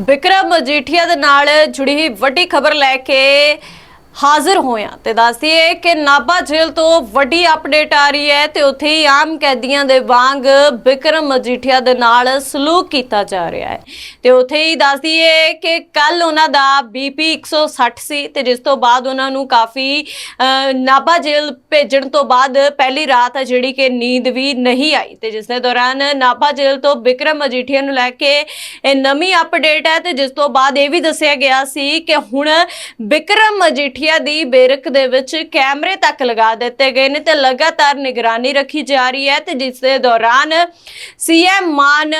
ਬਿਕਰਮ ਮਜੀਠੀਆ ਦੇ ਨਾਲ ਜੁੜੀ ਵੱਡੀ ਖਬਰ ਲੈ ਕੇ ਹਾਜ਼ਰ ਹੋਇਆ ਤੇ ਦੱਸਦੀਏ ਕਿ ਨਾਭਾ ਜੇਲ੍ਹ ਤੋਂ ਵੱਡੀ ਅਪਡੇਟ ਆ ਰਹੀ ਹੈ ਤੇ ਉੱਥੇ ਹੀ ਆਮ ਕੈਦੀਆਂ ਦੇ ਵਾਂਗ ਬਿਕਰਮ ਮਜੀਠੀਆ ਦੇ ਨਾਲ ਸਲੂਕ ਕੀਤਾ ਜਾ ਰਿਹਾ ਹੈ। ਤੇ ਉੱਥੇ ਹੀ ਦੱਸਦੀਏ ਕਿ ਕੱਲ ਉਹਨਾਂ ਦਾ ਬੀਪੀ 160 ਸੀ ਤੇ ਜਿਸ ਤੋਂ ਬਾਅਦ ਉਹਨਾਂ ਨੂੰ ਕਾਫੀ ਅਹ, ਨਾਭਾ ਜੇਲ੍ਹ ਭੇਜਣ ਤੋਂ ਬਾਅਦ ਪਹਿਲੀ ਰਾਤ ਹੈ ਜਿਹੜੀ ਕਿ ਨੀਂਦ ਵੀ ਨਹੀਂ ਆਈ ਤੇ ਜਿਸ ਦੇ ਦੌਰਾਨ ਨਾਭਾ ਜੇਲ੍ਹ ਤੋਂ ਬਿਕਰਮ ਮਜੀਠੀਆ ਨੂੰ ਲੈ ਕੇ ਇਹ ਨਵੀਂ ਅਪਡੇਟ ਹੈ ਤੇ ਜਿਸ ਤੋਂ ਬਾਅਦ ਇਹ ਵੀ ਦੱਸਿਆ ਗਿਆ ਸੀ ਕਿ ਹੁਣ ਬਿਕਰਮ ਮਜੀਠੀਆ ਦੀ ਬੇਰਕ ਦੇ ਵਿੱਚ ਕੈਮਰੇ ਤੱਕ ਲਗਾ ਦਿੱਤੇ ਗਏ ਨੇ ਤੇ ਲਗਾਤਾਰ ਨਿਗਰਾਨੀ ਰੱਖੀ ਜਾ ਰਹੀ ਹੈ ਤੇ ਜਿਸ ਦੇ ਦੌਰਾਨ ਸੀਐਮ ਮਾਨ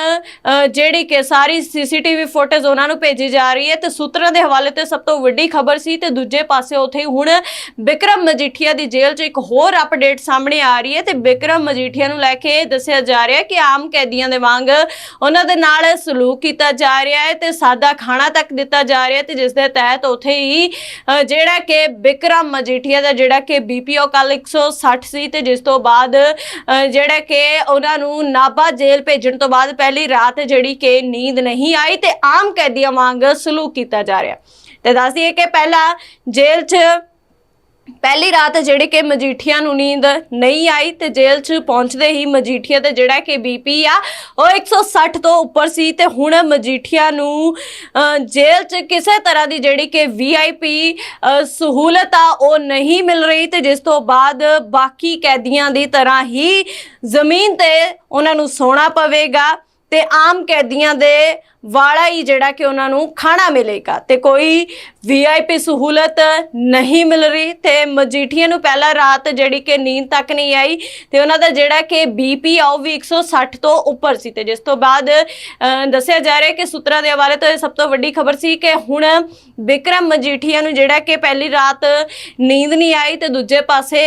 ਜਿਹੜੀ ਕਿ ਸਾਰੀ ਸੀਸੀਟੀਵੀ ਫੁਟੇਜ ਉਹਨਾਂ ਨੂੰ ਭੇਜੀ ਜਾ ਰਹੀ ਹੈ ਤੇ ਸੂਤਰਾਂ ਦੇ ਹਵਾਲੇ ਤੇ ਸਭ ਤੋਂ ਵੱਡੀ ਖਬਰ ਸੀ ਤੇ ਦੂਜੇ ਪਾਸੇ ਉੱਥੇ ਹੁਣ ਬਿਕਰਮ ਮਜੀਠੀਆ ਦੀ ਜੇਲ੍ਹ 'ਚ ਇੱਕ ਹੋਰ ਅਪਡੇਟ ਸਾਹਮਣੇ ਆ ਰਹੀ ਹੈ ਤੇ ਬਿਕਰਮ ਮਜੀਠੀਆ ਨੂੰ ਲੈ ਕੇ ਦੱਸਿਆ ਜਾ ਰਿਹਾ ਕਿ ਆਮ ਕੈਦੀਆਂ ਦੇ ਵਾਂਗ ਉਹਨਾਂ ਦੇ ਨਾਲ ਸਲੂਕ ਕੀਤਾ ਜਾ ਰਿਹਾ ਹੈ ਤੇ ਸਾਦਾ ਖਾਣਾ ਤੱਕ ਦਿੱਤਾ ਜਾ ਰਿਹਾ ਤੇ ਜਿਸ ਦੇ ਤਹਿਤ ਉੱਥੇ ਹੀ ਜਿਹੜਾ ਕਿ ਵਿਕਰਮ ਮਜੀਠੀਆ ਦਾ ਜਿਹੜਾ ਕਿ ਬੀਪੀਓ ਕੱਲ 160 ਸੀ ਤੇ ਜਿਸ ਤੋਂ ਬਾਅਦ ਅ, ਜਿਹੜਾ ਕਿ ਉਹਨਾਂ ਨੂੰ ਨਾਭਾ ਜੇਲ੍ਹ ਭੇਜਣ ਤੋਂ ਬਾਅਦ ਪਹਿਲੀ ਰਾਤ ਜਿਹੜੀ ਕਿ ਨੀਂਦ ਨਹੀਂ ਆਈ ਤੇ ਆਮ ਕੈਦੀਆਂ ਵਾਂਗ ਸਲੂਕ ਕੀਤਾ ਜਾ ਰਿਹਾ। ਤੇ ਦੱਸ ਦਈਏ ਕਿ ਪਹਿਲਾਂ ਜੇਲ੍ਹ 'ਚ ਪਹਿਲੀ ਰਾਤ ਜਿਹੜੀ ਕਿ ਮਜੀਠੀਆ ਨੂੰ ਨੀਂਦ ਨਹੀਂ ਆਈ ਤੇ ਜੇਲ੍ਹ 'ਚ ਪਹੁੰਚਦੇ ਹੀ ਮਜੀਠੀਆ ਤੇ ਜਿਹੜਾ ਕਿ ਬੀਪੀ ਆ, ਉਹ 160 ਤੋਂ ਉੱਪਰ ਸੀ ਤੇ ਹੁਣ ਮਜੀਠੀਆ ਨੂੰ ਜੇਲ੍ਹ 'ਚ ਕਿਸੇ ਤਰ੍ਹਾਂ ਦੀ ਜਿਹੜੀ ਕਿ ਵੀਆਈਪੀ ਸਹੂਲਤ ਆ, ਉਹ ਨਹੀਂ ਮਿਲ ਰਹੀ ਤੇ ਜਿਸ ਤੋਂ ਬਾਅਦ ਬਾਕੀ ਕੈਦੀਆਂ ਦੀ ਤਰ੍ਹਾਂ ਹੀ ਜ਼ਮੀਨ ਤੇ ਉਹਨਾਂ ਨੂੰ ਸੌਣਾ ਪਵੇਗਾ ਤੇ ਆਮ ਕੈਦੀਆਂ ਦੇ ਵਾਲਾ ਹੀ ਜਿਹੜਾ ਕਿ ਉਹਨਾਂ ਨੂੰ ਖਾਣਾ ਮਿਲੇਗਾ ਤੇ ਕੋਈ ਵੀਆਈਪੀ ਸਹੂਲਤ ਨਹੀਂ ਮਿਲ ਰਹੀ ਤੇ ਮਜੀਠੀਆ ਨੂੰ ਪਹਿਲਾ ਰਾਤ ਜਿਹੜੀ ਕਿ ਨੀਂਦ ਤੱਕ ਨਹੀਂ ਆਈ ਤੇ ਉਹਨਾਂ ਦਾ ਜਿਹੜਾ ਕਿ ਬੀਪੀ ਆ ਉਹ ਵੀ 160 ਤੋਂ ਉੱਪਰ ਸੀ ਤੇ ਜਿਸ ਤੋਂ ਬਾਅਦ ਦੱਸਿਆ ਜਾ ਰਿਹਾ ਕਿ ਸੂਤਰਾਂ ਦੇ ਹਵਾਲੇ ਤੋਂ ਇਹ ਸਭ ਤੋਂ ਵੱਡੀ ਖਬਰ ਸੀ ਕਿ ਹੁਣ ਵਿਕਰਮ ਮਜੀਠੀਆ ਨੂੰ ਜਿਹੜਾ ਕਿ ਪਹਿਲੀ ਰਾਤ ਨੀਂਦ ਨਹੀਂ ਆਈ ਤੇ ਦੂਜੇ ਪਾਸੇ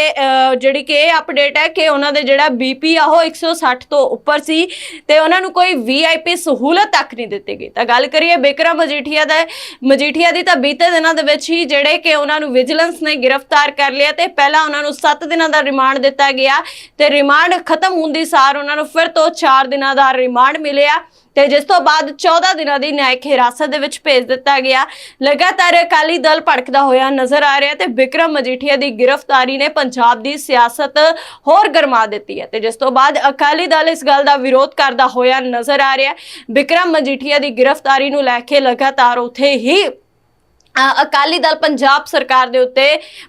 ਜਿਹੜੀ ਕਿ ਇਹ ਅਪਡੇਟ ਹੈ ਕਿ ਉਹਨਾਂ ਦੇ ਜਿਹੜਾ ਬੀਪੀ ਆ ਉਹ 160 ਤੋਂ ਉੱਪਰ ਸੀ ਤੇ ਉਹਨਾਂ ਨੂੰ ਕੋਈ ਵੀਆਈਪੀ ਸਹੂਲਤ ਤੱਕ ਨਹੀਂ ਦਿੱਤੀ ਗਈ। ਤਾਂ ਗੱਲ ਕਰੀਏ ਬਿਕਰਮ ਮਜੀਠੀਆ ਦਾ, ਮਜੀਠੀਆ ਦੀ ਤਾਂ ਬੀਤੇ ਦਿਨਾਂ ਦੇ ਵਿੱਚ ਹੀ ਜਿਹੜੇ ਕਿ ਉਹਨਾਂ ਨੂੰ ਵਿਜੀਲੈਂਸ ਨੇ ਗ੍ਰਿਫਤਾਰ ਕਰ ਲਿਆ ਤੇ ਪਹਿਲਾਂ ਉਹਨਾਂ ਨੂੰ 7 ਦਿਨਾਂ ਦਾ ਰਿਮਾਂਡ ਦਿੱਤਾ ਗਿਆ ਤੇ ਰਿਮਾਂਡ ਖਤਮ ਹੁੰਦੀ ਸਾਰ ਉਹਨਾਂ ਨੂੰ ਫਿਰ ਤੋਂ 4 ਦਿਨਾਂ ਦਾ ਰਿਮਾਂਡ ਮਿਲਿਆ ਤੇ ਜਿਸ ਤੋਂ ਬਾਅਦ 14 ਦਿਨਾਂ ਦੀ ਨਿਆਇਕ ਹਿਰਾਸਤ ਦੇ ਵਿੱਚ ਭੇਜ ਦਿੱਤਾ ਗਿਆ। ਲਗਾਤਾਰ ਅਕਾਲੀ ਦਲ ਭੜਕਦਾ ਹੋਇਆ ਨਜ਼ਰ ਆ ਰਿਹਾ ਤੇ ਵਿਕਰਮ ਮਜੀਠੀਆ ਦੀ ਗ੍ਰਿਫਤਾਰੀ ਨੇ ਪੰਜਾਬ ਦੀ ਸਿਆਸਤ ਹੋਰ ਗਰਮਾ ਦਿੱਤੀ ਹੈ ਤੇ ਜਿਸ ਤੋਂ ਬਾਅਦ ਅਕਾਲੀ ਦਲ ਇਸ ਗੱਲ ਦਾ ਵਿਰੋਧ ਕਰਦਾ ਹੋਇਆ ਨਜ਼ਰ ਆ ਰਿਹਾ। ਵਿਕਰਮ ਮਜੀਠੀਆ ਦੀ ਗ੍ਰਿਫਤਾਰੀ ਨੂੰ ਲੈ ਕੇ ਲਗਾਤਾਰ ਉਥੇ ਹੀ ਅਕਾਲੀ ਦਲ ਪੰਜਾਬ ਸਰਕਾਰ ਦੇ ਉੱਤੇ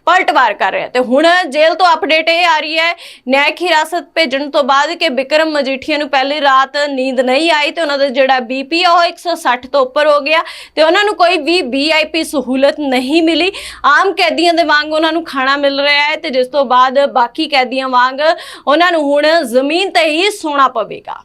ਪਲਟਵਾਰ ਕਰ ਰਿਹਾ ਤੇ ਹੁਣ ਜੇਲ੍ਹ ਤੋਂ ਅਪਡੇਟ ਇਹ ਆ ਰਹੀ ਹੈ, ਨਿਆਇਕ ਹਿਰਾਸਤ ਭੇਜਣ ਤੋਂ ਬਾਅਦ ਕਿ ਵਿਕਰਮ ਮਜੀਠੀਆ ਨੂੰ ਪਹਿਲੀ ਰਾਤ ਨੀਂਦ ਨਹੀਂ ਆਈ ਤੇ ਉਹਨਾਂ ਦਾ ਜਿਹੜਾ ਬੀਪੀ ਆ ਉਹ 160 ਤੋਂ ਉੱਪਰ ਹੋ ਗਿਆ ਤੇ ਉਹਨਾਂ ਨੂੰ ਕੋਈ ਵੀ ਵੀਆਈਪੀ ਸਹੂਲਤ ਨਹੀਂ ਮਿਲੀ। ਆਮ ਕੈਦੀਆਂ ਦੇ ਵਾਂਗ ਉਹਨਾਂ ਨੂੰ ਖਾਣਾ ਮਿਲ ਰਿਹਾ ਹੈ ਤੇ ਜਿਸ ਤੋਂ ਬਾਅਦ ਬਾਕੀ ਕੈਦੀਆਂ ਵਾਂਗ ਉਹਨਾਂ ਨੂੰ ਹੁਣ ਜ਼ਮੀਨ ਤੇ ਹੀ ਸੌਣਾ ਪਵੇਗਾ।